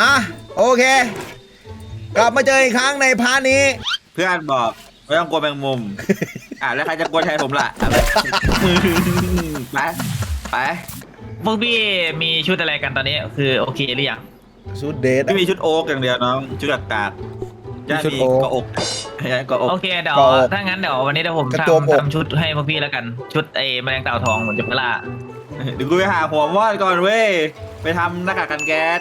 อะโอเค กลับมาเจออีกครั้งในพาร์ทนี้ เพื่อนบอกไม่ต้องกลัวแมงมุม อะแล้วใครจะกลัวแทนผมล่ะอะไรไปไปพวกพี่มีชุดอะไรกันตอนนี้ คือโอเคหรือยังชุดเดท ไม่มีชุดโอ๊กอย่างเดียวน้องชุดอากาศย่าชุดมีโอ๊คก็อกย่าก็อกโอเคเดี๋ยวก็ถ้างั้นเดี๋ยววันนี้เดี๋ยวผมกระโจมอก ทำทำชุดให้พวกพี่แล้วกัน ชุดไอ้แมลงเต่าทองผมจะไปล่าเดี๋ยวกูไปหาหัวมอดก่อนเว้ยไปทำหน้ากากกันแก๊ส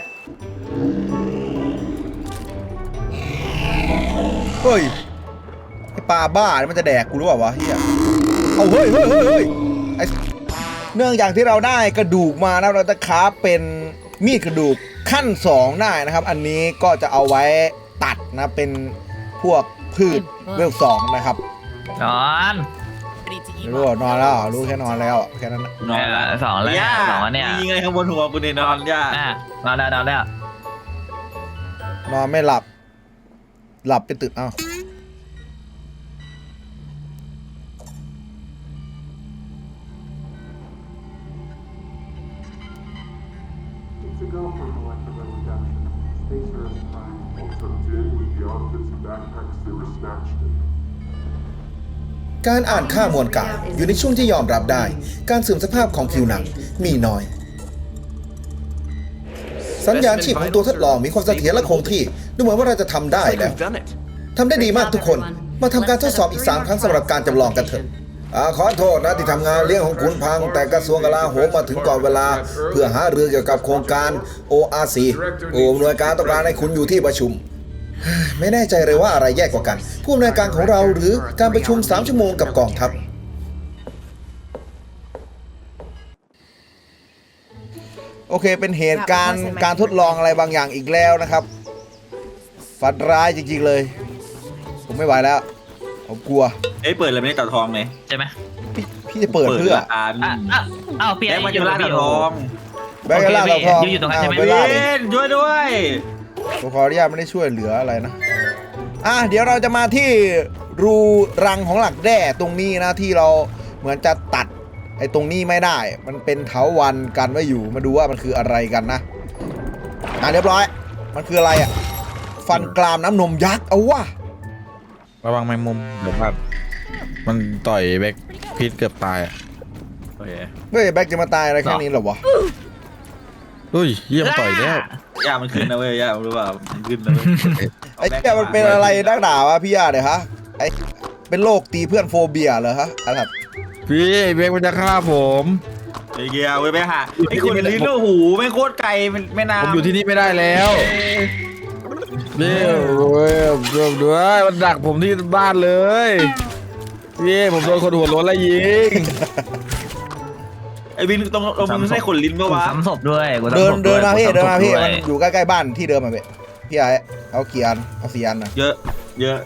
เฮ้ยไอปลาบ้านี่มันจะแดกกูหรือเปล่าวะเฮียเอาเฮ้ยเฮ้ยเฮ้ยเฮ้ยไอเนื่องจากที่เราได้กระดูกมานะเราจะคราฟเป็นมีดกระดูกขั้นสองได้นะครับ อันนี้ก็จะเอาไว้ตัดนะเป็นพวกพืชเวลสองนะครับนอนรู้ว่านอนแล้วเหรอรู้แค่นอนแล้วแค่นั้นนะ นอนแล้วเสองแล้วย่าสองแล้วเนี่ยยิงไงข้างบนหัวกูเนี่ยนอนย่าอะนอนแล้วนอนแล้ว นอนไม่หลับ หลับไปตื่นเอ้า It's a go for molecular reduction. Space Earth Prime. Tucked in with the outfits and backpacks they were snatched in. การอ่านค่ามวลกายอยู่ในช่วงที่ยอมรับได้ การเสื่อมสภาพของผิวหนังมีน้อย สัญญาณชีพของตัวทดลองมีความเสถียรและคงที่ ดูเหมือนว่าเราจะทำได้แล้วทำได้ดีมากทุกคน มาทำการทดสอบอีก 3 ครั้งสำหรับการจำลองกันเถอะ อาขอโทษนะที่ทำงานเลี้ยงของคุณพัง แต่กระทรวงกลาโหมมาถึงก่อนเวลา เพื่อหาเรือเกี่ยวกับโครงการ ORC ผู้อำนวยการต้องการให้คุณอยู่ที่ประชุม ไม่แน่ใจเลยว่าอะไรแย่กว่ากัน ผู้อำนวยการของเราหรือการประชุม 3 ชั่วโมงกับกองทัพ โอเคเป็นเหตุการณ์การทดลองอะไรบางอย่างอีกแล้วนะครับ ฝันร้ายจริงๆเลย ผมไม่ไหวแล้ว ผมกลัว เอ้ยเปิดเลยไม่ได้เต่าทองเลยใช่ไหมพี่พี่จะเปิดเพื่อละอันอะอะอ้าวเปลี่ยนแบงค์มันอยู่จะกัล่าบพี่เต่าโอทองแบงค์กล่าเราทองโอเคอยู่ตรงนั้นใช่ไหม เวลาดิเล่นช่วยด้วยผมขออนุญาตไม่ได้ช่วยเหลืออะไรนะ อะเดี๋ยวเราจะมาที่รูรังของหลักแร่ตรงนี้นะที่เราเหมือนจะตัด ไอ้ตรงนี้ไม่ได้ มันเป็นเถาวันกันไว้อยู่ มาดูว่ามันคืออะไรกันนะอะเรียบร้อย มันคืออะไรอะ ฟันกรามน้ำนมยักษ์ เอาวะระวังแมงมุมเดี๋ยวพลาดมันต่อยแบ็คพีทเกือบตายอะโอเคเฮ้ยแบ็คจะมาตายอะไรแค่นี้เหรอวะ อุ้ยเยี่ยมนต่อยแล้วย่ามันขึ้นนะเว้ยย่ารู้เปล่ามันขึ้นนะเว้ยไอ้เจ้ามันเป็นอะไรนักหนาวะพี่ยาเดี๋ยวฮะ ไอ้ เป็นโรคตีเพื่อนโฟเบียเหรอฮะอะไรครับ พี่แบ็คมันจะฆ่าผมไอ้เกียร์เว้ยไปหาไอ้คนลิ้นโอ้โหไม่งโคตรไกลมันแม่น้ำผมอยู่ที่นี่ไม่ได้แล้วนี่โอ้ยเกือบด้วยมันดักผมที่บ้านเลยพี่ผมโดนคนหัวโล้นแล้วยิงไอ้วินตรงตรงมึงใช่คนลิ้นปะกูวะซ้ำศพด้วยกูเดินซ้ำศพเดินมาพี่กูเดินมาซ้ำศพพี่ด้วมันยอยู่ใกล้ๆบ้านที่เดิมมาพี่พี่ไอ้เอากี่อันเอาสี่อันนะเยอะ เยอะ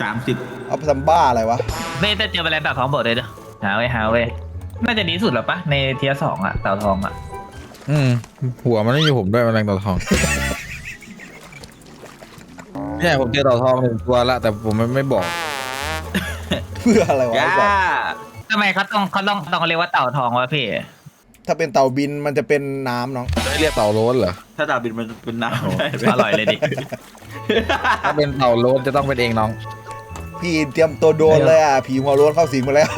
สามสิบเอาไปทำบ้าอะไรวะไม่แต่เจอแมลงเต่าทองบอกเลยเด้อ หาไว้หาไว้น่าจะดีสุดแล้วปะในเทียร์สองอะเต่าทองอะอืม หัวมันไม่มีผมด้วยแมลงเต่าทองเนี่ยผมเจอเต่าทองหนึ่งตัวละ แต่ผมไม่ไม่บอก เพื่ออะไรวะย่าไอ้สัสทำไมเขาต้องเขาต้องต้องเรียกว่าเต่าทองวะพี่ถ้าเป็นเต่าบินมันจะเป็นน้ำน้องไม่เรียกเต่าโล้นเหรอ ถ้าดาบบินมันเป็นน้ำได้ไหมอร่อยเลยดิ ถ้าเป็นเต่าโล้นจะต้องเป็นเองน้อง พี่เตรียมตัวโดนเลยอะ ผีหัวโล้นเข้าสิงมาแล้ว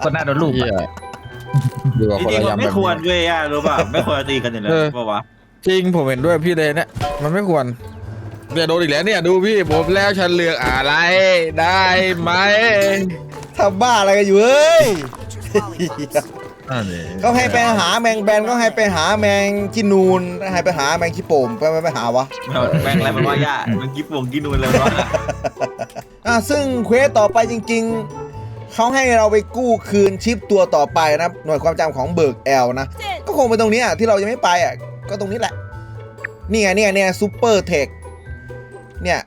คนหน้าโดนลูกเหี้ยอะดีกว่าจคนริงละๆมันยำไม่แบบควรนี้ เว้ยย่ารู้ป่ะไม่ควรตีกันอย่างนั้นเออ ป่าวะจริงผมเห็นด้วยพี่เลยเนี่ยมันไม่ควรเนี่ยโดนอีกแล้วเนี่ยดูพี่ผมแล้วฉันเลือกอะไรได้ไหมทำบ้าอะไรกันอยู่เอ้ยนั่นเองเขาให้ไปหาแมงแบนก็ให้ไปหาแมงกินูนให้ไปหาแมงขี้โป่มไปไม่ไปหาวะแม่งอะไรมันว่าย่ามันกิฟวงกินนูนเลยวะอะซึ่งเควสต่อไปจริงๆ เขาให้เราไปกู้คืนชิปตัวต่อไปนะหน่วยความจำของเบิร์กแอลนะ ก็คงเป็นตรงเนี้ยที่เรายังไม่ไปอะก็ตรงนี้แหละ นี่ไงเนี่ยเนี่ยซูเปอร์เทคเนี่ย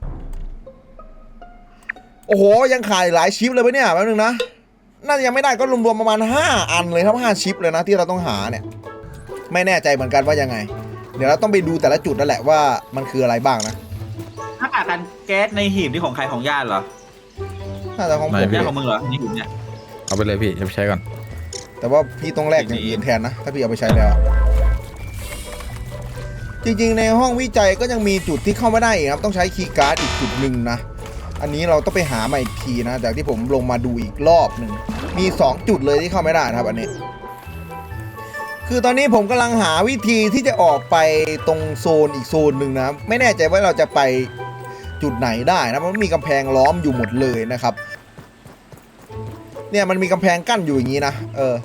โอ้โห ยังขายหลายชิปเลยปะเนี่ยแป๊บนึงนะ น่าจะยังไม่ได้ก็รวมๆประมาณ 5 อันเลยทั้ง5ชิปเลยนะที่เราต้องหาเนี่ย ไม่แน่ใจเหมือนกันว่ายังไง เดี๋ยวเราต้องไปดูแต่ละจุดนั่นแหละว่ามันคืออะไรบ้างนะหน้ากากกันแก๊สในหีบที่ของใครของย่าเหรอ น่าจะของผมย่าของมึงเหรอนี่หีบเนี่ยเอาไปเลยพี่จะไปใช้ก่อนแต่ว่าพี่ต้องแลกอย่างอื่นแทนนะ ถ้าพี่เอาไปใช้แล้วอะจริงๆ ในห้องวิจัยก็ยังมีจุดที่เข้าไม่ได้อีกครับ ต้องใช้คีย์การ์ดอีกจุดหนึ่งนะ อันนี้เราต้องไปหามาอีกทีนะ จากที่ผมลงมาดูอีกรอบหนึ่ง มี 2 จุดเลยที่เข้าไม่ได้นะครับ อันนี้ คือตอนนี้ผมกำลังหาวิธีที่จะออกไปตรงโซนอีกโซนหนึ่งนะครับไม่แน่ใจว่าเราจะไป จุดไหนได้นะเพราะมันมีกำแพงล้อมอยู่หมดเลยนะครับ เนี่ยมันมีกำแพงกั้นอยู่อย่างนี้นะเออ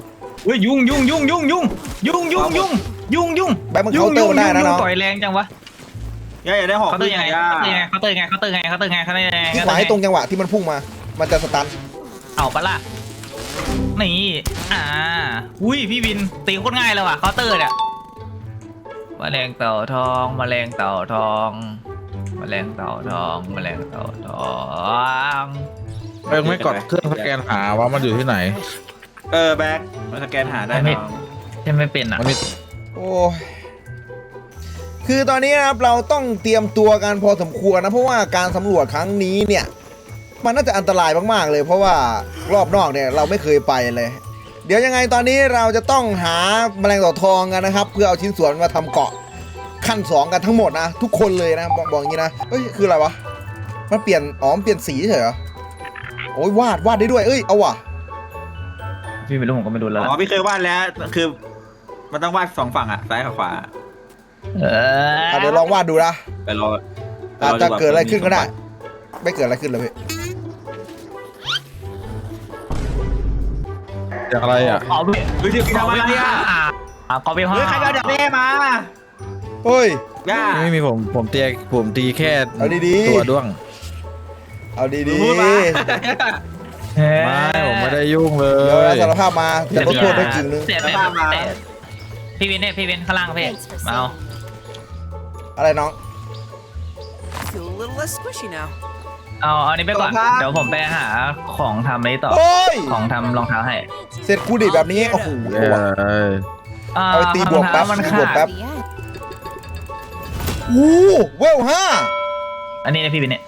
เฮ้ยยุ่งยุ่งยุ่งยุ่งยุ่งยุ่งยุ่งยุ่งยุ่งยุ่งแบงค์มันเคาน์เตอร์ได้นะน้องต่อยแรงจังวะย่าอย่าได้หอกเขาเตอร์ยังไงย่าเขาเตอร์ยังไงเขาเตอร์ยังไงเขาเตอร์ยังไงเขาเตอร์ยังไงที่ขวาให้ตรงจังหวะที่มันพุ่งมา มันจะสตันเอาปะล่ะนี่อ่าอุ้ยพี่วินตีโคตรง่ายเลยว่ะเคาน์เตอร์เนี่ยแมลงเต่าทองแมลงเต่าทอง แมลงเต่าทองแมลงเต่าทองเองไม่กดเครื่องสแกนหาว่ามันอยู่ที่ไหน เออแบ็คมันสแกนหาได้น้องใช่ไม่เป็นอะมันมีโอ้ยคือตอนนี้นะครับเราต้องเตรียมตัวกันพอสมควรนะเพราะว่าการสำรวจครั้งนี้เนี่ย มันน่าจะอันตรายมากๆเลย เพราะว่ารอบนอกเนี่ยเราไม่เคยไปเลย เดี๋ยวยังไงตอนนี้เราจะต้องหาแมลงเต่าทองกันนะครับ เพื่อเอาชิ้นส่วนมาทำเกาะ ขั้นสองกันทั้งหมดนะ ทุกคนเลยนะ บอกบอกอย่างนี้นะเอ้ยคืออะไรวะมันเปลี่ยนอ๋อมันเปลี่ยนสีเฉยเหรอโอ้ยวาดวาดได้ด้วยเอ้ยเอาว่ะพี่ไม่รู้ผมก็ไม่รู้แล้วอ๋อล่ะพี่เคยวาดแล้วคือ มันต้องวาดสองฝั่งอะซ้ายกับขวาเอออะเดี๋ยวลองวาดดูนะไปรออาจจะเกิดอะไรขึ้นก็ได้ ไม่เกิดอะไรขึ้นเลยพี่อย่างไรอะเอาพี่เฮ้ยที่พี่ทำอะไรเนี่ยอ่าขอไปห้าเฮ้ยใครเอาดักแด้มา เฮ้ย ย่า ไม่มีผมผมเตียผมตีแค่เอาดีๆ ตัวด้วงเอาดีพูดมา ๆไม่ผมไม่ได้ยุ่งเลเดี๋ยวย สารภาพมาแต่ลดโทษได้กึ่งนึงเสียไปเสียพี่วินเนี่ยพี่วินข้างล่างพี่มาเอาอะไรน้อง feel a little less squishy now. เอาเอาอันนี้ไปก่อนครับ เดี๋ยวผมไปหาของทำนี้ต่อโอ้ย ของทำรองเท้าให้เสร็จกูดิแบบนี้ โอ้โห เออเอาไปตีบวกแป๊บมันตีบขาวกดแป๊บ The end. อู้เวลห้าอันนี้นะพี่วินเนี่ย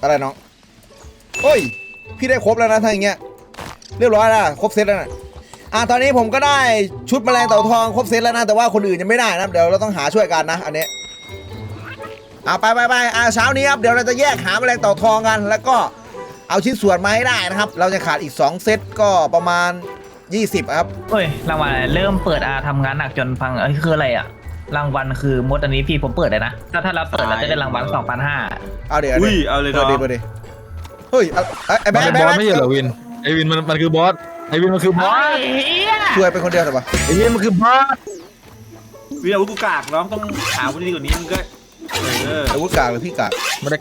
อะไรน้องเฮ้ย พี่ได้ครบแล้วนะถ้าอย่างเงี้ย เรียบร้อยแล้วครบเซตแล้วนะอะตอนนี้ผมก็ได้ชุดแมลงเต่าทองครบเซตแล้วนะแต่ว่าคนอื่นยังไม่ได้นะเดี๋ยวเราต้องหาช่วยกันนะ อันนี้อะไปไปไปอะเช้านี้ครับเดี๋ยวเราจะแยกหาแมลงเต่าทองกัน แล้วก็เอาชิ้นส่วนมาให้ได้นะครับ เราจะขาดอีก 2 เซตก็ประมาณ 20 ครับ เฮ้ยรางวัลอะไรเริ่มเปิดอาทำงานหนักจนพังเอ้ยคืออะไรอะ รางวัลคือมดอันนี้พี่ผมเปิดเลยนะ ถ้าถ้าเราเปิดเราจะได้รางวัล2,500เอาเดี๋ยวอุ้ยเดี๋ยวเอาเลยเปิน้ดอดิงเปิดดิเฮ้ยอะไอ้ไอ้แบ๊มันกคืไอ้อบแบ๊อกสไม่ใช่เหรอวินไอวินมันมันคือบอสไอวินมันคือบอสช่วยไปคนเดียวแต่ปะไอวินมันคือบอสวิอาวุธกูกากน้องต้องหาอาวุธดีกว่านี้มึงก็เอออาวุธกากหรือพี่กากไม่ได้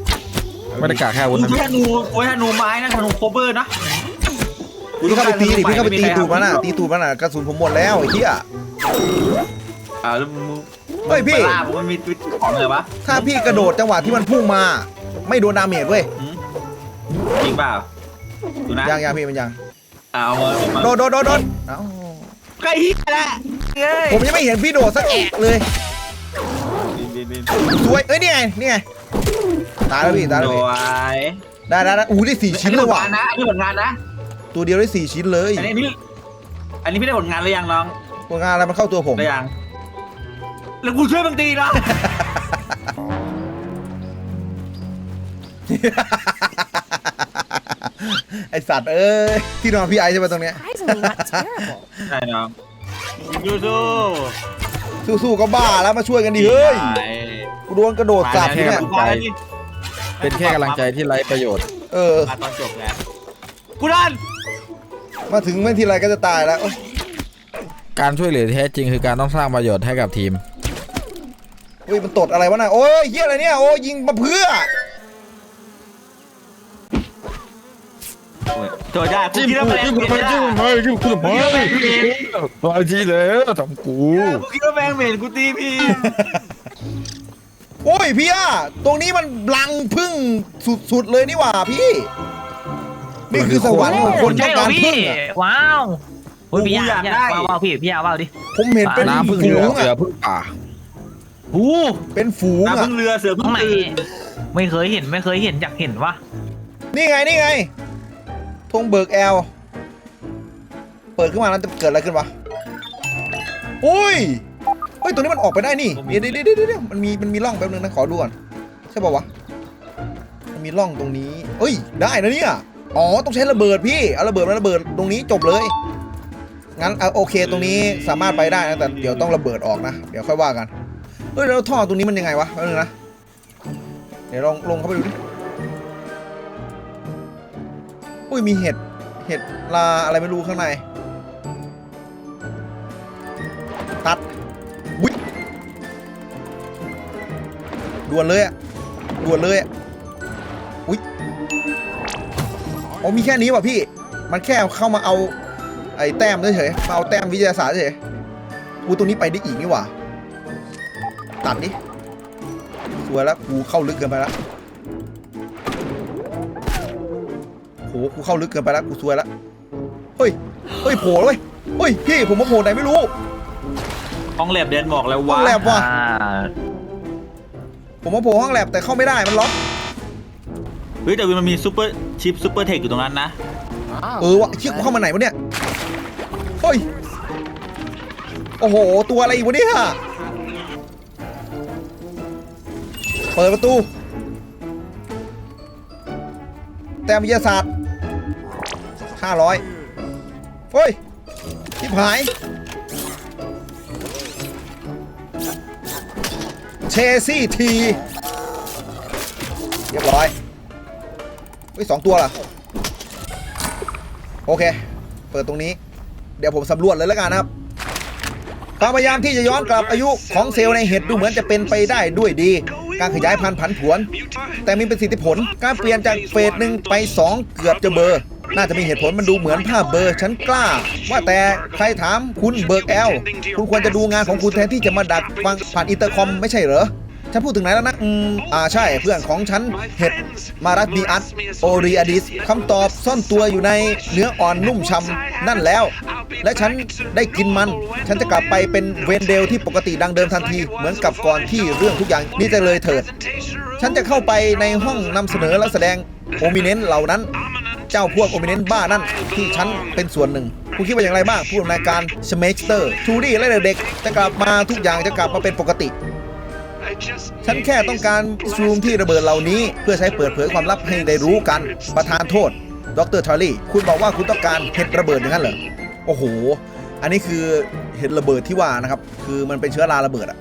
ไม่ได้กากแค่อาวุกูธนะแค่นูกูแค่นูไม้นะธนูโคเบอร์นะพี่เข้าไปตีดิพี่เข้าไปตีตูดมันอะตีตีตูดมันอะกระสุนผมหมดแล้วไอ้เหี้ยอ่าแล้วมึง เฮ้ยพี่ ปลามันมีของเลยวะถ้าพี่กระโดดจังหวะที่มันพุ่งมา ไม่โดนดาเมจเว้ยหืมจริงเปล่าดูนะยังยังพี่มันยังอ่าเอามาเอามาโดดโดดโดดโดดเอ้าใกล้ฮิตแล้วเอ้ยผมยังไม่เห็นพี่โดดสักแอะเลยบินบินบินสวยเอ้ยนี่ไงนี่ไงตายแล้วพี่ตายแล้วโดพี่ยได้ได้ได้อู้ได้สี่ชิ้นเลยว่ะอันนี้ผลงานนะอันนี้ผลงานนะตัวเดียวได้สี่ชิ้นเลยอันนี้พี่อันนี้พี่ได้ผลงานหรือยังน้องผลงานอะไรมันเข้าตัวผม ได้ยัง แล้วกูช่วยมึงตีนะ ไอสัตว์เอ้ยที่นอนพี่ไอใช่ไหมตรงเนี้ย Surprisingly not terrible. ใช่น้องยูซูสู้ๆก็บ้าแล้วมาช่วยกันดิเฮ้ยกูโดนกระโดดสับเนี่ยเป็นแค่กำลังใจที่ไร้ประโยชน์ เออ มาตอนจบแล้วกูดันมาถึงไม่ทีไรก็จะตายแล้วโอ๊ยการช่วยเหลือที่แท้จริงคือการต้องสร้างประโยชน์ให้กับทีม เฮ้ยมันตดอะไรวะน่ะโอ้ยเฮียอะไรเนี่ยโอ้ยยิงมาเพื่อโจยได้กูคิดว่าแมลงเหม็นไม่ได้จิ้มคุณทำไมบางทีแล้วทำกูกูคิดว่าแมงเหม็นกูตีพี่โอ้ยพี่อะตรงนี้มันรังพึ่งสุดๆเลยนี่หว่าพี่ นี่คือสวรรค์ของคนต้ใช่องเหรอการพี่พึ่งอะว้าวเฮ้ยพี่ยาพี่ยาว้าวว้าวพี่พี่ยาว้าวดิผมเห็นเป็นน้ำพึ่งฝูเรืองเสืออะพึ่งป่า หูเป็นฝูงน้ำอะพึ่งเรือเสือพึ่ข้างงในตื่นไม่เคยเห็นไม่เคยเห็นอยากเห็นวะนี่ไงนี่ไงธงเบิกแอลเปิดขึ้นมาแล้วจะเกิดอะไรขึ้นวะอุ้ยเฮ้ยฮ้ยตัวนี้มันออกไปได้นี่เดี๋ยวเดี๋ยวเดี๋ยวเดี๋ยวมันมีมันมีร่องแป๊บนึงนะขอดูก่อนใช่ป่าวะมันมีร่องตรงนี้เอ้ยได้นะเนี่ยอ๋อต้องใช้ระเบิดพี่เอาระเบิดมาระเบิดตรงนี้จบเลย งั้นเอาโอเคตรงนี้สามารถไปได้นะแต่เดี๋ยวต้องระเบิดออกนะเดี๋ยวค่อยว่ากัน เฮ้ยแล้วท่อตรงนี้มันยังไงวะแป๊บนึงนะ เดี๋ยวลองลงเข้าไปดูดิ อุ้ยมีเห็ด เห็ดลาอะไรไม่รู้ข้างใน ตัดวิด่วนเลยอะด่วนเลยอะอุ้ยโอ๋อมีแค่นี้ว่ะพี่ มันแค่เข้ามาเอาไอ้แต้มเฉยๆมาเอาแต้มวิทยาศาสตร์เฉยกูตรงนี้ไปได้อีกนี่หว่า ตัดดิสวยแล้วกูเข้าลึกเกินไปแล้วโหกูเข้าลึกเกินไปแล้วกูสวยแล้วเฮ้ยเฮ้ยโผล่เลยเฮ้ยพี่ผมมาโผล่ไหนไม่รู้ ห้องแลบเดนบอกแล้วห้ว่าองแลบว่ะ อ่าผมมาโผล่ห้องแลบแต่เข้าไม่ได้มันล็อกเฮ้ยแต่มันมีซูเปอร์ชิปซูเปอร์เทคอยู่ตรงนั้นนะ เออวะเชี่ยกูเข้ามาไหนวะเนี่ยเฮ้ยโอ้โหตัวอะไรอีกวะเนี่ย ปิดประตู แต้มวิทยาศาสตร์500เฮ้ยทิพหาย เชซี่ที เรียบร้อยเฮ้ยสองตัวเหรอโอเค เปิดตรงนี้ เดี๋ยวผมสำรวจเลยแล้วกันนะครับความพยายามที่จะย้อนกลับอายุของเซลล์ในเห็ดดูเหมือนจะเป็นไปได้ด้วยดี การขยายพันธุ์ผันผวน แต่มีประสิทธิผล การเปลี่ยนจากเฟสหนึ่งไป 2 เกือบจะเบอร์ น่าจะมีเหตุผลมันดูเหมือนภาพเบอร์ฉันกล้า ว่าแต่ใครถามคุณเบิร์กแอล คุณควรจะดูงานของคุณแทนที่จะมาดักฟังผ่านอินเตอร์คอมไม่ใช่เหรอ ฉันพูดถึงไหนแล้วนะ อืม อ่าใช่เพื่อนของฉัน เห็ด มารัสบีอัสโอริอดิสคำตอบซ่อนตัวอยู่ในเนื้ออ่อนนุ่มช่ำนั่นแล้ว และฉันได้กินมัน ฉันจะกลับไปเป็นเวนเดลที่ปกติดังเดิมทันที เหมือนกับก่อนที่เรื่องทุกอย่างนี่จะเลยเถิด ฉันจะเข้าไปในห้องนำเสนอและแสดงโอมิเนนเหล่านั้น เจ้าพวกโอมิเนนบ้านั่นที่ฉันเป็นส่วนหนึ่งคุณคิดว่าอย่างไรบ้างผู้ดำเนินการสเมกสเตอร์ทูดี้และเด็กๆจะกลับมาทุกอย่างจะกลับมาเป็นปกติ ฉันแค่ต้องการซูมที่ระเบิดเหล่านี้ เพื่อใช้เปิดเผยความลับให้ได้รู้กัน ประธานโทษ ดรทอร์รี่ คุณบอกว่าคุณต้องการเห็ดระเบิดอย่างนั้นเหรอ โอ้โห อันนี้คือเห็ดระเบิดที่ว่านะครับ คือมันเป็นเชื้อราระเบิดอะ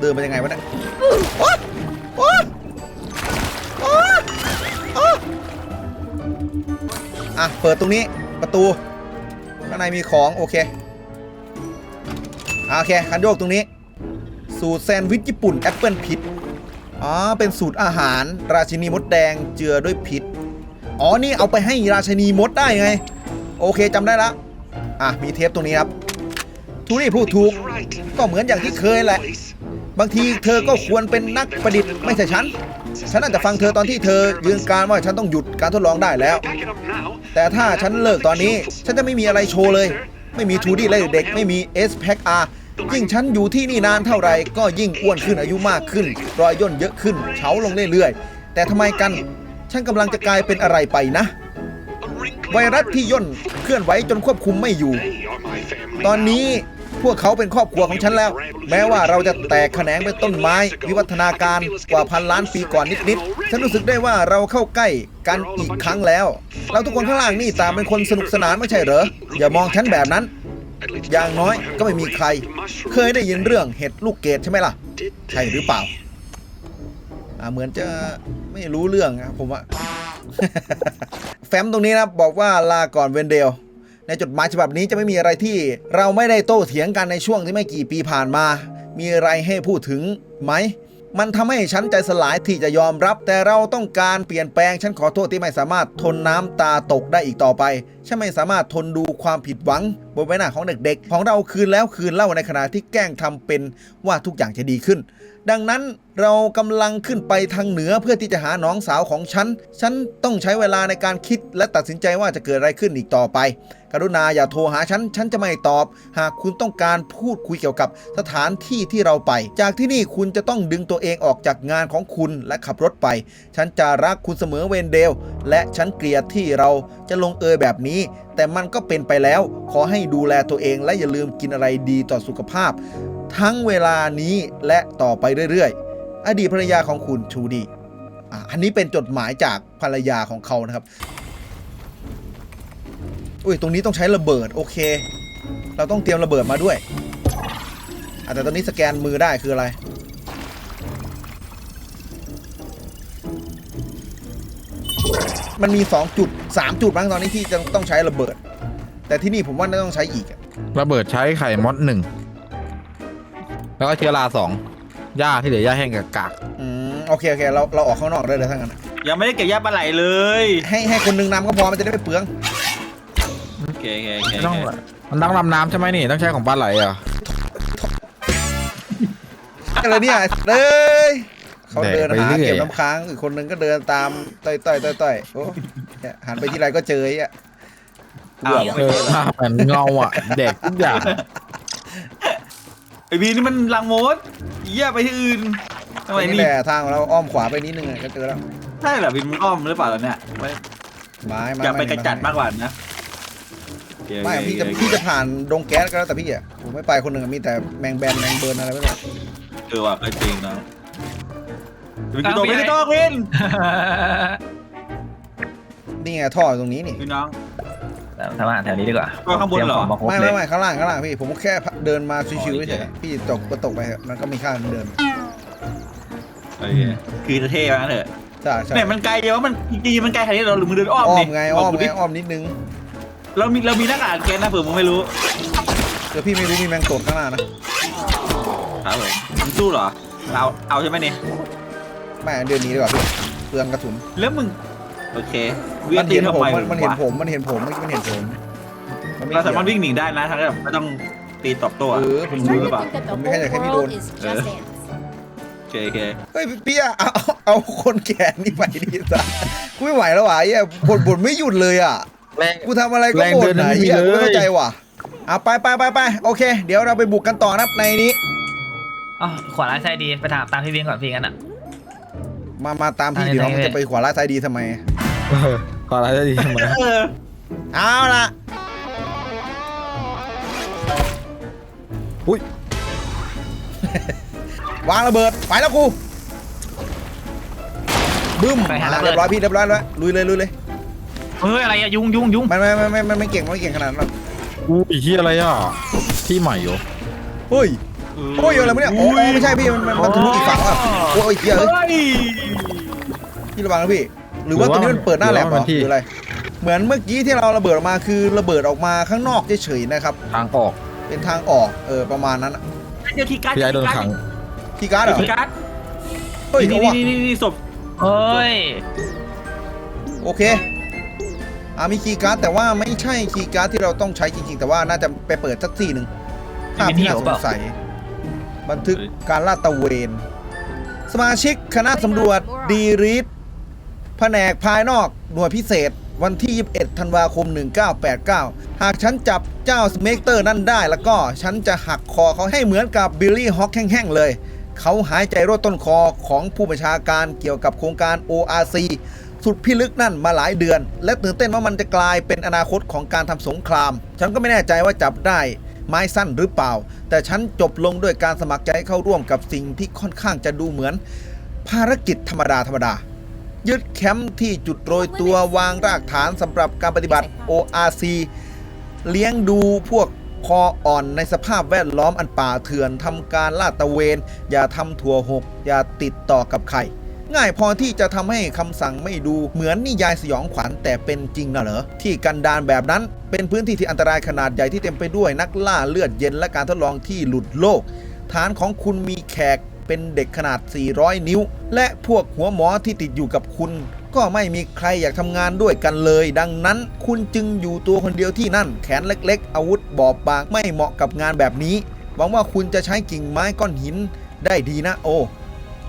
เดินไปยังไงวะเนี่ยโอ๊ยโอ๊ยโอ๊ยโอ๊ยอะ เปิดตรงนี้ประตูข้างในมีของ โอเค โอเคคันโยกตรงนี้ สูตรแซนด์วิชญี่ปุ่นแอปเปิลพิษอ๋อเป็นสูตรอาหาร ราชินีมดแดงเจือด้วยพิษ อ๋อนี่เอาไปให้ราชินีมดได้ไง โอเคจำได้ละอะมีเทปตรงนี้ครับทูรี่พูดถูกก็เหมือนอย่างที่เคยแหละ บางทีเธอก็ควรเป็นนักประดิษฐ์ไม่ใช่ฉัน ฉันน่าจะฟังเธอตอนที่เธอยืนการว่าฉันต้องหยุดการทดลองได้แล้ว แต่ถ้าฉันเลิกตอนนี้ ฉันจะไม่มีอะไรโชว์เลย ไม่มีทูดี้เลยเด็ก ไม่มี S Pack R ยิ่งฉันอยู่ที่นี่นานเท่าไรก็ยิ่งอ้วนขึ้นอายุมากขึ้น รอยย่นเยอะขึ้นเฉาลงเรื่อยๆ แต่ทำไมกัน ฉันกำลังจะกลายเป็นอะไรไปนะ ไวรัสที่ย่นเคลื่อนไหวจนควบคุมไม่อยู่ ตอนนี้พวกเขาเป็นครอบครัวของฉันแล้ว แม้ว่าเราจะแตกแขนงเป็นต้นไม้ วิวัฒนาการกว่าพันล้านปีก่อนนิดๆ ฉันรู้สึกได้ว่าเราเข้าใกล้กันอีกครั้งแล้ว เราทุกคนข้างล่างนี่ตางเป็นคนสนุกสนานไม่ใช่เหรอ อย่ามองฉันแบบนั้น อย่างน้อยก็ไม่มีใคร เคยได้ยินเรื่องเห็ดลูกเกดใช่ไหมล่ะ ใช่หรือเปล่า อ่าเหมือนจะไม่รู้เรื่องนะผมว่าแฟ้มตรงนี้นะบอกว่าลาก่อนเวนเดล ในจดหมายฉบับนี้จะไม่มีอะไรที่เราไม่ได้โต้เถียงกันในช่วงที่ไม่กี่ปีผ่านมา มีอะไรให้พูดถึงไหม มันทำให้ฉันใจสลายที่จะยอมรับ แต่เราต้องการเปลี่ยนแปลงฉันขอโทษที่ไม่สามารถทนน้ำตาตกได้อีกต่อไป ฉันไม่สามารถทนดูความผิดหวัง บนใบหน้าของเด็กๆ ของเราคืนแล้วคืนเล่าในขณะที่แกล้งทำเป็นว่าทุกอย่างจะดีขึ้น ดังนั้นเรากำลังขึ้นไปทางเหนือเพื่อที่จะหาน้องสาวของฉัน ฉันต้องใช้เวลาในการคิดและตัดสินใจว่าจะเกิดอะไรขึ้นอีกต่อไป กรุณาอย่าโทรหาฉัน ฉันจะไม่ตอบ หากคุณต้องการพูดคุยเกี่ยวกับสถานที่ที่เราไป จากที่นี่คุณจะต้องดึงตัวเองออกจากงานของคุณและขับรถไป ฉันจะรักคุณเสมอเวนเดล และฉันเกลียดที่เราจะลงเอยแบบนี้ แต่มันก็เป็นไปแล้ว ขอให้ดูแลตัวเองและอย่าลืมกินอะไรดีต่อสุขภาพ ทั้งเวลานี้และต่อไปเรื่อยๆ อดีตภรรยาของคุณชูดีอันนี้เป็นจดหมายจากภรรยาของเขานะครับ อุ้ย ตรงนี้ต้องใช้ระเบิด โอเค เราต้องเตรียมระเบิดมาด้วยอะแต่ตอนนี้สแกนมือได้คืออะไร มันมี 2 จุด 3 จุดบ้างตอนนี้ที่จะต้องใช้ระเบิด แต่ที่นี่ผมว่าน่าต้องใช้อีก ระเบิดใช้ไข่มดหนึ่ง แล้วก็เชื้อราสองหญ้าที่เหลือหญ้าแห้งกับกากอืมโอเคโอเคเราเราออกข้างนอกได้เลยทั้างนั้นอะยังไม่ได้เก็บยาปลาไหลเลยให้ให้คนหนึงนำก็พอมันจะได้ไม่เปลืองโอเคโอเคโอเคไม่ต้องมันต้องลำน้ำใช่ไหมนี่ต้องใช้ของปลาไหลเหรออะไรเนี่ยเอ้ยเขาแดกเดินไปหาเรื่อยเก็บน้ำค้างอีกคนหนึงก็เดินตามต้อยต้อยต้อยต้อยโอ้เนี่ยหันไปที่ไรก็เจอไอ้อะอ้าวเออหน้าเหมือนเงาอะเด็กทุกอย่าง ไอบีนี่มันลังมดเยี่ยไปที่อื่นทำไมนี่นี่แหละทางของเราอ้อมขวาไปนิดนึงอะก็เจอแล้วใช่เหรอบินมึงอ้อมหรือเปล่าตอนเนี้ยไม่ไม้ไม้อยากไปกระจัดมากกว่านะโอเคไม่โอเคพี่จะโอเคพี่จะผ่านดงแก๊สก็แล้วแต่พี่อะผมไม่ไปคนหนึ่งอะมีแต่แมงแบนแมงเบิร์นอะไรไม่รู้เออว่ะก็จริงเนาะวินกูโตวินกูโตวินนี่ไงท่ออยู่ตรงนี้นี่พี่น้อง ทำอาหารแถวนี้ดีกว่าก็ข้างบนเหรอตยมขมาครบไม่เลไม่ยไม่ข้างล่างข้างล่างพี่ ผมแค่เดินมาชิวๆอ๋อเฉยโอเคๆพี่ตกก็ตกไปเถอะมันก็มีค่าเดินโอเคคือจะเท่มากเถอะใช่ใช่เนี่ยมันไกลเยอะมันจริงๆมันไกลขนาดนี้เราหรือมึงเดินอ้อมอ้อดิมไงอ้อมบกกูไงดิอ้อมนิดนึงเรามีเรามีหน้ากากแกนนะเผื่อมึงไม่รู้เดี๋ยวพี่ไม่รู้มีแมงตดข้างหน้านะครับผมมึงสู้เหรอเอาเอาใช่ไหมเนี่ย ไม่เดือนนี้ดีกว่าพี่เปลืองกระสุนแล้วมึง โอเค วิ่มันงตีเห็นทำผมไมมันมันเห็นวะผมมันเห็นผมเมื่อกี้มันเห็นผมนไเราสามารถเกี่ยววิ่งหนีได้นะทั้งที่แบบไม่ต้องตีตอบโต้อะเออผมรู้รู้หรือเปล่าผมไม่แค่อยากให้พี่โดน is Uh. just ants. โอเคโอเคเฮ้ยพี่อะเอาเอาเอาคนแก่นี่ไปดิจ้ะกูไม่ไหวแล้วว่ะไอ้เหี้ยบ่นบ่นไม่หยุดเลยอะ แรง กูทำอะไรก็แรงบ่เดินนไหนไม่มีเหี้ยกูไม่เลย เข้าใจว่ะอะไปไปไปไปโอเค เดี๋ยวเราไปบุกกันต่อนะครับในนี้ อ๋อขวาร้ายซ้ายดีไปถามตามพี่วินก่อนพี่งั้นอะ มามาตามพี่ได้เดี๋ยวได้มันจะไปขวาร้ายซ้ายดีทำไมเออ ขออะไรจะดีทำไมเออเอาล่ะอุ้ยวางระเบิดไปแล้วกูบึ้มไปหาอะระเบิเรีดยบร้อยพี่เรียบร้อยแล้วลุยเลยลุยเลยเฮ้ยอะไรอะยุงยุงยุงมันไม่ไม่ไม่ไม่ไม่เก่งไม่เก่งขนาดนั้นหรอกอุ้ยที่อะไรอะ ที่ใหม่เหรอเฮ้ยโอ้ยอะไรวะเนี่ยโอ้ยไม่ใช่พี่มันมันมันทะลุอีกฝั่งอะโอ้ยเหี้ยเอ้ยเฮ้ยพี่ระวังนะพี่ หรือว่าตัวนี้มันเปิดหน้าแลบเหรอหรืออะไร เหมือนเมื่อกี้ที่เราระเบิดออกมาคือระเบิดออกมาข้างนอกเฉยๆนะครับ ทางออกเป็นทางออกเออประมาณนั้นอะเดี๋ยวทีการ์ดพี่ไอ้โดนขังที่การ์ดเหรอทีการ์ดเฮ้ยนี่เอาว่ะนี่นี่นี่ศพเฮ้ย โอเคอ่ามีคีย์การ์ดแต่ว่าไม่ใช่คีย์การ์ดที่เราต้องใช้จริงๆ แต่ว่าน่าจะไปเปิดสักที่หนึ่งภาพที่น่าสงสัยบันทึกการลาดตระเวน สมาชิกคณะสำรวจดีรีด แผนกภายนอกหน่วยพิเศษวันที่ 21 ธันวาคม 1989 หากฉันจับเจ้าสเมกเตอร์นั่นได้แล้วก็ฉันจะหักคอเขาให้เหมือนกับบิลลี่ฮอคแห้งๆเลย เขาหายใจรดต้นคอของผู้บัญชาการเกี่ยวกับโครงการ ORC สุดพิลึกนั่นมาหลายเดือน และตื่นเต้นว่ามันจะกลายเป็นอนาคตของการทำสงคราม ฉันก็ไม่แน่ใจว่าจับได้ ไม้สั้นหรือเปล่า แต่ฉันจบลงด้วยการสมัครใจเข้าร่วมกับสิ่งที่ค่อนข้างจะดูเหมือน ภารกิจธรรมดาธรรมดา ยึดแคมป์ที่จุดโรยตัววางรากฐานสำหรับการปฏิบัติ ORC เลี้ยงดูพวกคออ่อนในสภาพแวดล้อมอันป่าเถื่อนทำการลาดตระเวน อย่าทำถั่วหก อย่าติดต่อกับใครง่ายพอที่จะทำให้คำสั่งไม่ดูเหมือนนิยายสยองขวัญแต่เป็นจริงนะเหรอ ที่กันดานแบบนั้น เป็นพื้นที่ที่อันตรายขนาดใหญ่ที่เต็มไปด้วยนักล่าเลือดเย็นและการทดลองที่หลุดโลก ฐานของคุณมีแขก เป็นเด็กขนาด 400 นิ้ว และพวกหัวหมอที่ติดอยู่กับคุณ ก็ไม่มีใครอยากทำงานด้วยกันเลย ดังนั้นคุณจึงอยู่ตัวคนเดียวที่นั่น แขนเล็กๆ อาวุธบอบบางไม่เหมาะกับงานแบบนี้ หวังว่าคุณจะใช้กิ่งไม้ก้อนหินได้ดีนะโอ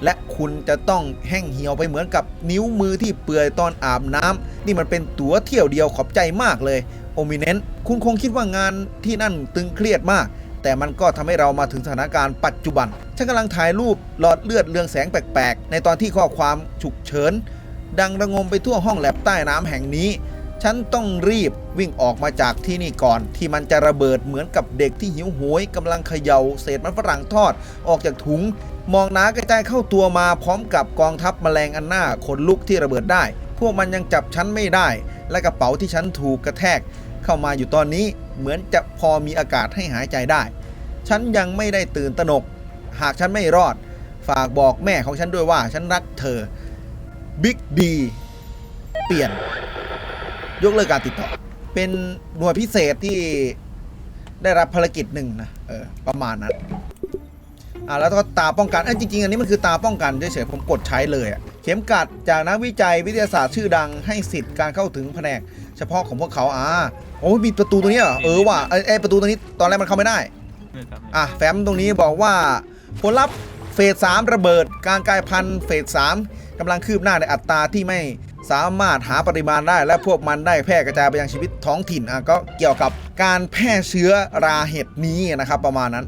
และคุณจะต้องแห้งเหี่ยวไปเหมือนกับนิ้วมือที่เปื่อยตอนอาบน้ำนี่มันเป็นตั๋วเที่ยวเดียวขอบใจมากเลยโอมิเนนคุณคงคิดว่างานที่นั่นตึงเครียดมาก แต่มันก็ทำให้เรามาถึงสถานการณ์ปัจจุบัน ฉันกำลังถ่ายรูปหลอดเลือดเรืองแสงแปลกๆ ในตอนที่ข้อความฉุกเฉิน ดังระงมไปทั่วห้องแลบใต้น้ำแห่งนี้ ฉันต้องรีบวิ่งออกมาจากที่นี่ก่อน ที่มันจะระเบิดเหมือนกับเด็กที่หิวโหยกำลังเขย่าเศษมันฝรั่งทอดออกจากถุง มองหนากระจายเข้าตัวมาพร้อมกับกองทัพแมลงอันหน้าขนลุกที่ระเบิดได้ พวกมันยังจับฉันไม่ได้ และกระเป๋าที่ฉันถูกกระแทก เข้ามาอยู่ตอนนี้เหมือนจะพอมีอากาศให้หายใจได้ ฉันยังไม่ได้ตื่นตระหนก หากฉันไม่รอด ฝากบอกแม่ของฉันด้วยว่า ฉันรักเธอบิ๊กดีเปลี่ยน ยกเลิกการติดต่อ เป็นหน่วยพิเศษที่ได้รับภารกิจหนึ่งนะเออประมาณนั้นอ่าแล้วก็ตาป้องกันเอ้ยจริงๆ อันนี้มันคือตาป้องกันเฉยๆผมกดใช้เลยอะเข็มกัดจากนักวิจัยวิทยาศาสตร์ชื่อดังให้สิทธิ์การเข้าถึงแผนก เฉพาะของพวกเขาอ่าโอ้ยมีประตูตรงนี้เหรอเออว่ะไอ้ไอ้ประตูตรงนี้ตอนแรกมันเข้าไม่ได้ อะแฟ้มตรงนี้บอกว่า ผลลัพธ์เฟสสามระเบิด การกลายพันธุ์เฟสสามกำลังคืบหน้าในอัตราที่ไม่สามารถหาปริมาณได้และพวกมันได้แพร่กระจายไปยังชีวิตท้องถิ่นอะก็เกี่ยวกับการแพร่เชื้อราเห็ดนี้นะครับประมาณนั้น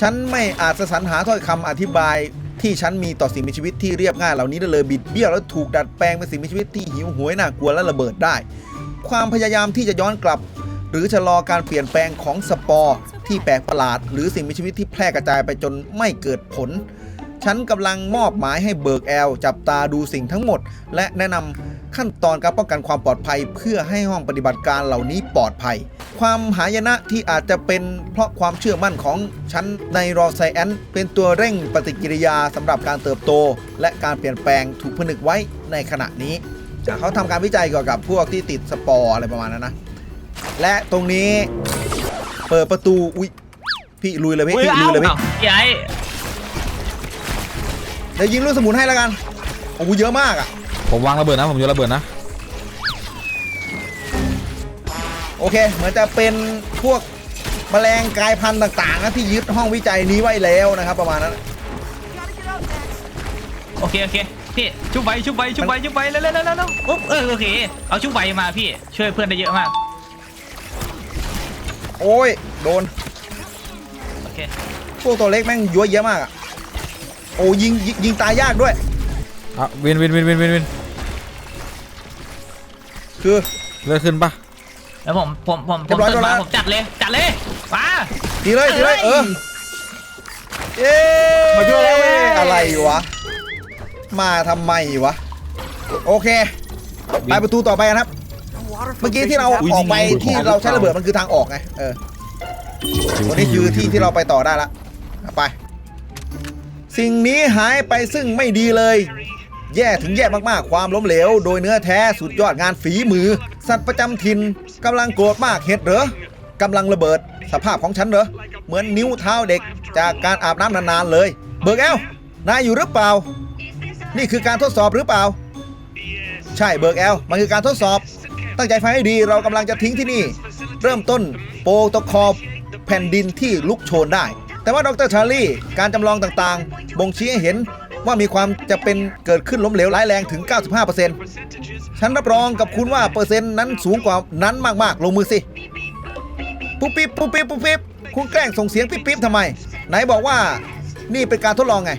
ฉันไม่อาจสรรหาถ้อยคำอธิบายที่ฉันมีต่อสิ่งมีชีวิตที่เรียบง่ายเหล่านี้ได้เลยบิดเบี้ยวและถูกดัดแปลงเป็นสิ่งมีชีวิตที่หิวโหวยน่ากลัวและระเบิดได้ ความพยายามที่จะย้อนกลับ หรือชะลอการเปลี่ยนแปลงของสปอร์ที่แปลกประหลาด หรือสิ่งมีชีวิตที่แพร่กระจายไปจนไม่เกิดผล ฉันกำลังมอบหมายให้เบิร์กแอลจับตาดูสิ่งทั้งหมด และแนะนำขั้นตอนการป้องกันความปลอดภัย เพื่อให้ห้องปฏิบัติการเหล่านี้ปลอดภัย ความหายนะที่อาจจะเป็นเพราะความเชื่อมั่นของฉันในรอไซแอนเป็นตัวเร่งปฏิกิริยาสำหรับการเติบโต และการเปลี่ยนแปลงถูกผนึกไว้ในขณะนี้เขาทำการวิจัยเกี่ยวกับพวกที่ติดสปอร์อะไรประมาณนั้นนะ และตรงนี้ เปิดประตู อุ้ย พี่ลุยเลยพี่อุ้ยพี่เอ้าลุยเลยพี่เอ้าพี่ไอ้เดี๋ยวยิงลูกสมุนให้แล้วกันโอ้โหเยอะมากอะ ผมวางระเบิดนะ ผมโยนระเบิดนะ โอเค เหมือนจะเป็นพวกแมลงกลายพันธุ์ต่างๆนะที่ยึดห้องวิจัยนี้ไว้แล้วนะครับ ประมาณนั้น โอเคโอเคพี่ชุบใบชุบใบชุบใบชุบใบเร็วเร็วเร็วเร็วเร็วอุ๊บเออโอเคเอาชุบใบมาพี่ช่วยเพื่อนได้เยอะมาก โอ้ย โดน โอเค พวกตัวเล็กแม่งยั่วเยอะมากอะโอ้ยิงยิงยิงตายยากด้วย อะวินวินวินวินวินวินคือ เลือดขึ้นปะแล้วผมผมผมผเรียมบร้อยเติมมาแล้ว ผมจัดเลยจัดเลยมาทีเลยทีเลยเออเอ๊มาช่วยแล้วเว้ย อะไรวะ มาทำไมวะ โอเค ไปประตูต่อไปกันครับ Water เมื่อกี้ที่เราอุ๊ยออกไปนี่ไงที่เราใช้ระเบิดมันคือทางออกไง เออวันนี้คือที่ที่เราไปต่อได้ละเอาไป สิ่งนี้หายไปซึ่งไม่ดีเลย แย่ถึงแย่มากๆ ความล้มเหลว โดยเนื้อแท้สุดยอดงานฝีมือ สัตว์ประจำถิ่นกำลังโกรธมากเห็ดเหรอกำลังระเบิดสภาพของฉันเหรอ เหมือนนิ้วเท้าเด็กจากการอาบน้ำนานๆเลย เบิร์กแอลนายอยู่หรือเปล่า นี่คือการทดสอบหรือเปล่า ใช่เบิร์กแอลมันคือการทดสอบ ตั้งใจฟังให้ดีเรากำลังจะทิ้งที่นี่ เริ่มต้นโปรโตคอลแผ่นดินที่ลุกโชนได้ แต่ว่าดรชาร์ลีการจำลองต่างๆ บ่งชี้ให้เห็นว่ามีความจะเป็นเกิดขึ้นล้มเหลวร้ายแรงถึง 95%ฉันรับรองกับคุณว่าเปอร์เซ็นต์นั้นสูงกว่านั้นมากๆ ลงมือสิ ปุ๊บปิ๊บปุ๊บปิ๊บปุ๊บปิ๊บคุณแกล้งส่งเสียงปิ๊บปิ๊บทำไม ไหนบอกว่านี่เป็นการทดลองไง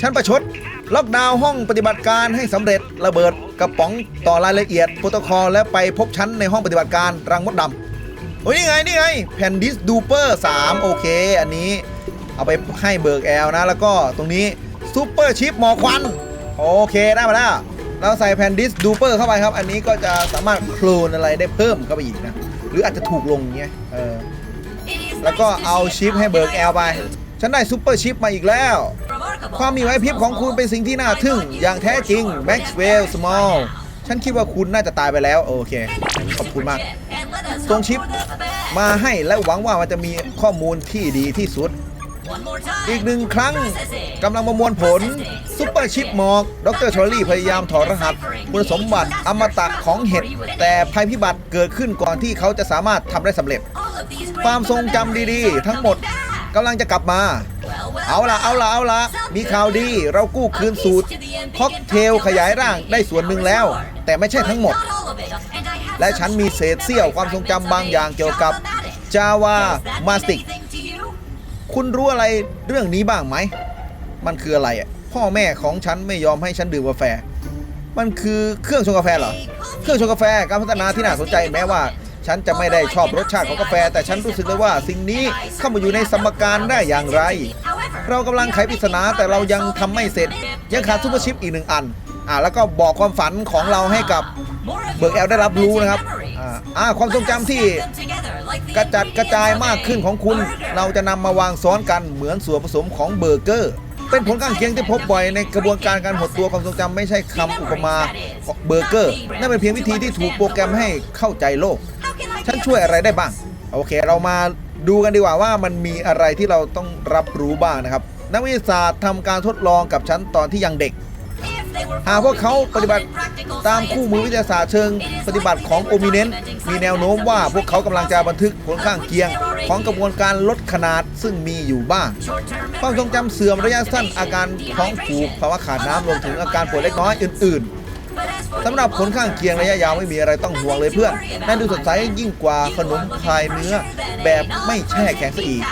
ฉันประชด ล็อกดาวน์ห้องปฏิบัติการให้สำเร็จระเบิดกระป๋องต่อรายละเอียดโปรโตคอลและไปพบชั้นในห้องปฏิบัติการรังมดดำโอ้ยนี่ไงนี่ไงแผ่นดิสดูเปอร์3โอเค อันนี้ เอาไปให้เบิร์กแอลนะ แล้วก็ตรงนี้ซูเปอร์ชิปหมอควัน โอเคได้มาแล้วเราใส่แผ่นดิสดูเปอร์เข้าไปครับ อันนี้ก็จะสามารถโคลนอะไรได้เพิ่มเข้าไปอีกนะ หรืออาจจะถูกลงเงี้ยเออแล้วก็เอาชิปให้เบิร์กแอลไปฉันได้ซูเปอร์ชิปมาอีกแล้ว ความมีไหวพริบของคุณเป็นสิ่งที่น่าทึ่ง อย่างแท้จริง Maxwell Small ฉันคิดว่าคุณน่าจะตายไปแล้ว โอเค ขอบคุณมากส่งชิปมาให้และหวังว่ามันจะมีข้อมูลที่ดีที่สุด อีกหนึ่งครั้งกำลังประมวลผลซุปเปอร์ชิปหมอก ดรชอลลี่พยายามถอดรหัส คุณสมบัติอมตะของเห็ด แต่ภัยพิบัติเกิดขึ้นก่อนที่เขาจะสามารถทำได้สำเร็จ ความทรงจำดีๆ ทั้งหมด กำลังจะกลับมา เอาละเอาละเอาละมีข่าวดีเรากู้คืนสูตรค็อกเทลขยายร่างได้ส่วนหนึ่งแล้ว แต่ไม่ใช่ทั้งหมด และฉันมีเศษเสี้ยวความทรงจำบางอย่างเกี่ยวกับจาวามาสติก คุณรู้อะไรเรื่องนี้บ้างไหม มันคืออะไรอะพ่อแม่ของฉันไม่ยอมให้ฉันดื่มกาแฟ มันคือเครื่องชงกาแฟเหรอ เครื่องชงกาแฟการพัฒนาที่น่าสนใจแม้ว่า ฉันจะไม่ได้ชอบรสชาติของกาแฟ แต่ฉันรู้สึกเลยว่าสิ่งนี้เข้ามาอยู่ในสมการได้อย่างไร เรากำลังไขปริศนาแต่เรายังทำไม่เสร็จ ยังขาดซูเปอร์ชิปอีกหนึ่งอันอ่าแล้วก็บอกความฝันของเราให้กับเบิร์กแอลได้รับรู้นะครับอ่าอ่าความทรงจำที่กระจัดกระจายมากขึ้นของคุณ เราจะนำมาวางซ้อนกันเหมือนส่วนผสมของเบอร์เกอร์เป็นผลข้างเคียงที่พบบ่อยในกระบวนการการหดตัวความทรงจำไม่ใช่คำอุปมาของเบอร์เกอร์นั่นเป็นเพียงวิธีที่ถูกโปรแกรมให้เข้าใจโลก ฉันช่วยอะไรได้บ้าง โอเค เรามาดูกันดีกว่าว่ามันมีอะไรที่เราต้องรับรู้บ้างนะครับ นักวิทยาศาสตร์ทำการทดลองกับฉันตอนที่ยังเด็ก หากพวกเขาปฏิบัติตามคู่มือวิทยาศาสตร์เชิงปฏิบัติของโอมิเนนมีแนวโน้มว่าพวกเขากำลังจะบันทึกผลข้างเคียง ของกระบวนการลดขนาดซึ่งมีอยู่บ้างความทรงจำเสื่อมระยะสั้นอาการท้องผูกภาวะขาดน้ำรวมถึงอาการปวดเล็กน้อยอื่น ๆ สำหรับผลข้างเคียงระยะยาวไม่มีอะไรต้องห่วงเลยเพื่อนนั่นดูสดใสยิ่งกว่าขนมคลายเนื้อ แบบไม่แช่แข็งซะอีก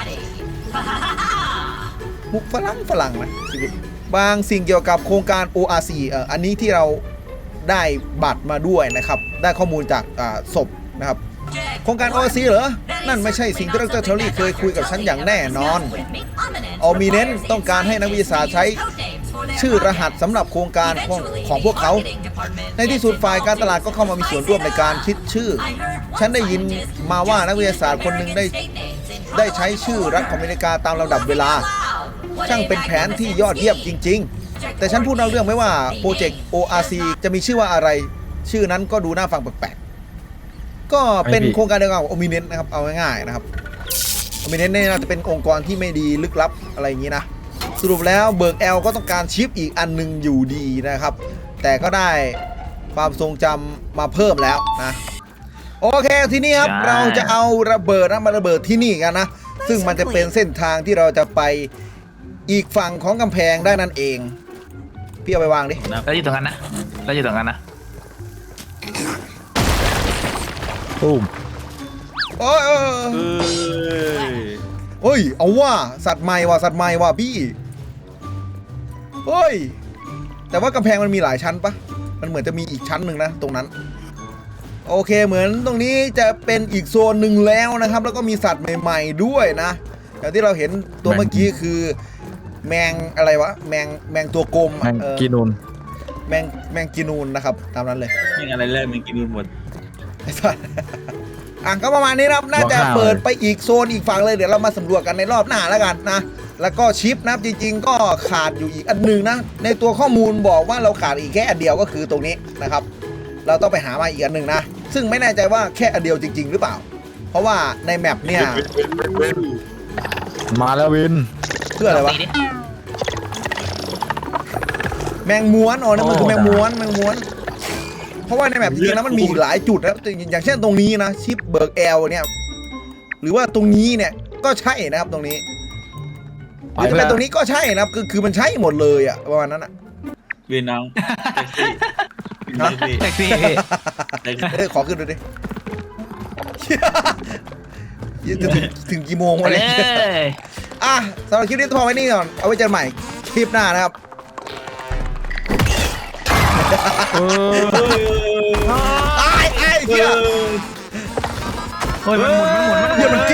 มุกฝรั่งฝรั่งนะชีวิตบางสิ่งเกี่ยวกับโครงการ ORC เอ่ออันนี้ที่เราได้บัตรมาด้วยนะครับ ได้ข้อมูลจากศพนะครับ โครงการ ORC เหรอ นั่นไม่ใช่สิ่งที่ดรเทอรี่เคยคุยกับฉันอย่างแน่นอนออมีเน้นต้องการให้นักวิทยาศาสตร์ใช้ ชื่อรหัสสำหรับโครงการของของพวกเขา ในที่สุดฝ่ายการตลาดก็เข้ามามีส่วนร่วมในการคิดชื่อ ฉันได้ยินมาว่านักวิทยาศาสตร์คนหนึ่งได้ได้ใช้ชื่อรัฐของอเมริกาตามลำดับเวลา ช่างเป็นแผนที่ยอดเยี่ยมจริง ๆ แต่ฉันพูดนอกเรื่องไหมว่าโปรเจกต์ ORC จะมีชื่อว่าอะไร ชื่อนั้นก็ดูน่าฟังแปลกๆ ก็เป็นไม่ผิดโครงการเดียวกันกับโอมิเนนนะครับเอาง่ายๆนะครับโอมิเนนเนี่ยน่าจะเป็นองค์กรที่ไม่ดีลึกลับอะไรอย่างนี้นะสรุปแล้วเบิร์กแอลก็ต้องการชิปอีกอันหนึ่งอยู่ดีนะครับ แต่ก็ได้ความทรงจำมาเพิ่มแล้วนะโอเคทีนี้ครับจ้าเราจะเอาระเบิดนะมาระเบิดที่นี่กันนะซึ่งมันจะเป็นเส้นทางที่เราจะไปอีกฝั่งของกำแพงได้นั่นเองพี่เอาไปวางดิแล้วอยู่ตรงนั้นนะแล้วอยู่ตรงนั้นนะ ตุ้มโอ้ยเออเอ้ยเฮ้ย เอาว่าสัตว์ใหม่ว่ะสัตว์ใหม่ว่ะพี่เฮ้ย แต่ว่ากำแพงมันมีหลายชั้นปะมันเหมือนจะมีอีกชั้นหนึ่งนะ ตรงนั้น โอเคเหมือนตรงนี้จะเป็นอีกโซนหนึ่งแล้วนะครับ แล้วก็มีสัตว์ใหม่ ๆ ด้วยนะอย่างที่เราเห็นตัวเมื่อกี้คือ แมงอะไรวะแมงแมงตัวกลมแมอะงเออกินูนแมงแมงกินูนนะครับ ตามนั้นเลยยังอะไรเริ่มมันกินหมด ไอ้สัสอะก็ประมาณนี้นะครับน่าจะบอกข่าวเปิดไปอีกโซนอีกฝั่งเลยเดี๋ยวเรามาสำรวจกันในรอบหน้าแล้วกันนะแล้วก็ชิปนะครับจริง ๆ ก็ขาดอยู่อีกอันหนึ่งนะในตัวข้อมูลบอกว่าเราขาดอีกแค่อันเดียวก็คือตรงนี้นะครับ เราต้องไปหามาอีกอันหนึ่งนะซึ่งไม่แน่ใจว่าแค่อันเดียวจริง ๆ หรือเปล่า เพราะว่าในแมปเนี่ยมาแล้ววินเพื่ออะไรวะตีดิแมงม้วนอ๋อนั่นมันคือโอ้แมงม้วนแมงม้วนเพ ราะว่าในแมปจริงๆแล้วมันมีอีกหลายจุดนะอย่างเช่นตรงนี้นะชิปเบิร์กแอลเนี่ยหรือว่าตรงนี้เนี่ยก็ใช่นะครับตรงนี้หรือจะเป็นตรงนี้ก็ใช่นะครับคือคือมันใช่หมดเลยอะประมาณนั้นอะวีนน้องแท็กซี่แท็กซี่แท็กซี่พี่แท็กซี่เอ้ยขอขึ้นดูดิจะถึงถึงกี่โมงไปวะเลเนี่ยยอะสำหรับคลิปนี้ต้องพอไว้นี่ก่อนเอาไว้เจอกันใหม่คลิปหน้านะครับเออ ไอ้ไอ้เหี้ยเฮ้ยมันหมุนมันหมุนมันหมุนเหี้ยมันกิ